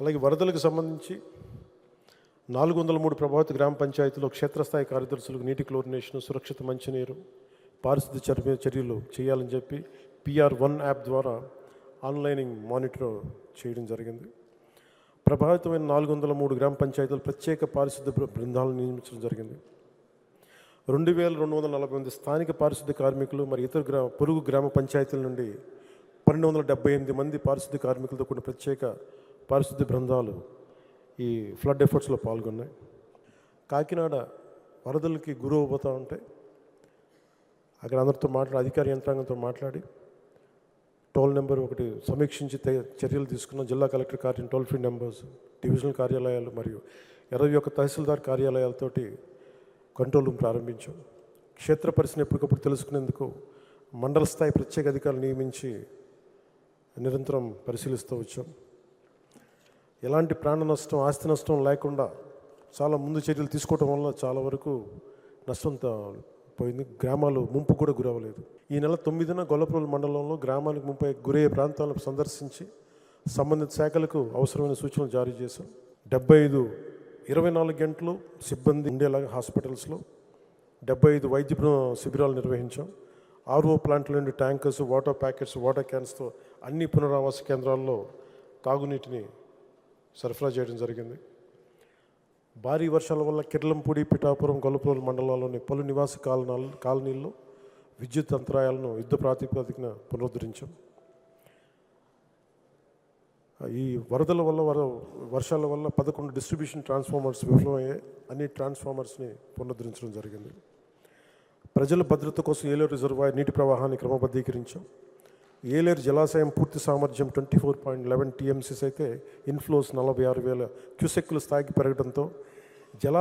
అలాగే వరదలకు సంబంధించి నాలుగు వందల మూడు ప్రభావిత గ్రామ పంచాయతీలో క్షేత్రస్థాయి కార్యదర్శులకు నీటి క్లోరినేషన్ సురక్షిత మంచినీరు పారిశుద్ధ్య చర్య చర్యలు చేయాలని చెప్పి పిఆర్ వన్ యాప్ ద్వారా ఆన్లైనింగ్ మానిటర్ చేయడం జరిగింది. ప్రభావితమైన నాలుగు వందల మూడు గ్రామ పంచాయతీలు ప్రత్యేక పారిశుద్ధ్య బృందాలను నియమించడం జరిగింది. రెండు వేల రెండు వందల నలభై మంది స్థానిక పారిశుద్ధ్య కార్మికులు మరి ఇతర గ్రా పొరుగు గ్రామ పంచాయతీల నుండి పన్నెండు వందల డెబ్బై ఎనిమిది మంది పారిశుద్ధ్య కార్మికులతో కూడిన ప్రత్యేక పారిశుద్ధ్య బృందాలు ఈ ఫ్లడ్ ఎఫర్ట్స్లో పాల్గొన్నాయి. కాకినాడ వరదలకి గురవబోతూ ఉంటే అక్కడ అందరితో మాట్లాడి అధికార యంత్రాంగంతో మాట్లాడి టోల్ నెంబర్ ఒకటి సమీక్షించి చర్యలు తీసుకున్న. జిల్లా కలెక్టర్ కార్యం టోల్ ఫ్రీ నెంబర్స్ డివిజనల్ కార్యాలయాలు మరియు ఇరవై ఒక్క తహసీల్దార్ కార్యాలయాలతోటి కంట్రోల్ రూమ్ ప్రారంభించాం. క్షేత్ర పరిస్థితిని ఎప్పటికప్పుడు తెలుసుకునేందుకు మండల స్థాయి ప్రత్యేక అధికారులు నియమించి నిరంతరం పరిశీలిస్తూ వచ్చాం. ఎలాంటి ప్రాణ నష్టం ఆస్తి నష్టం లేకుండా చాలా ముందు చర్యలు తీసుకోవడం వల్ల చాలా వరకు నష్టం పోయింది. గ్రామాలు ముంపు కూడా గురవ్వలేదు. ఈ నెల తొమ్మిదిన గొల్లపురం మండలంలో గ్రామానికి ముంపై గురయ్యే ప్రాంతాలను సందర్శించి సంబంధిత శాఖలకు అవసరమైన సూచనలు జారీ చేశాం. డెబ్బై ఐదు ఇరవై నాలుగు గంటలు సిబ్బంది ఉండేలాగా హాస్పిటల్స్లో డెబ్బై ఐదు వైద్య శిబిరాలు నిర్వహించాం. ఆర్ఓ ప్లాంట్ల నుండి ట్యాంకర్స్ వాటర్ ప్యాకెట్స్ వాటర్ క్యాన్స్తో అన్ని పునరావాస కేంద్రాల్లో తాగునీటిని సరఫరా చేయడం జరిగింది. భారీ వర్షాల వల్ల కిర్లంపూడి పిఠాపురం గొల్లపురం మండలాల్లోని పలు నివాస కాలనాలు కాలనీల్లో విద్యుత్ అంతరాయాలను యుద్ధ ప్రాతిపదికన పునరుద్ధరించాం. ఈ వరదల వల్ల వర వర్షాల వల్ల పదకొండు డిస్ట్రిబ్యూషన్ ట్రాన్స్ఫార్మర్స్ విఫలమయ్యాయి. అన్ని ట్రాన్స్ఫార్మర్స్ని పునరుద్ధరించడం జరిగింది. ప్రజల భద్రత కోసం ఏలేరు రిజర్వాయర్ నీటి ప్రవాహాన్ని క్రమబద్ధీకరించాం. ఏలేరు జలాశయం పూర్తి సామర్థ్యం twenty four point eleven TMCs అయితే ఇన్ఫ్లోస్ నలభై ఆరు వేల క్యూసెక్కుల స్థాయికి పెరగడంతో జలా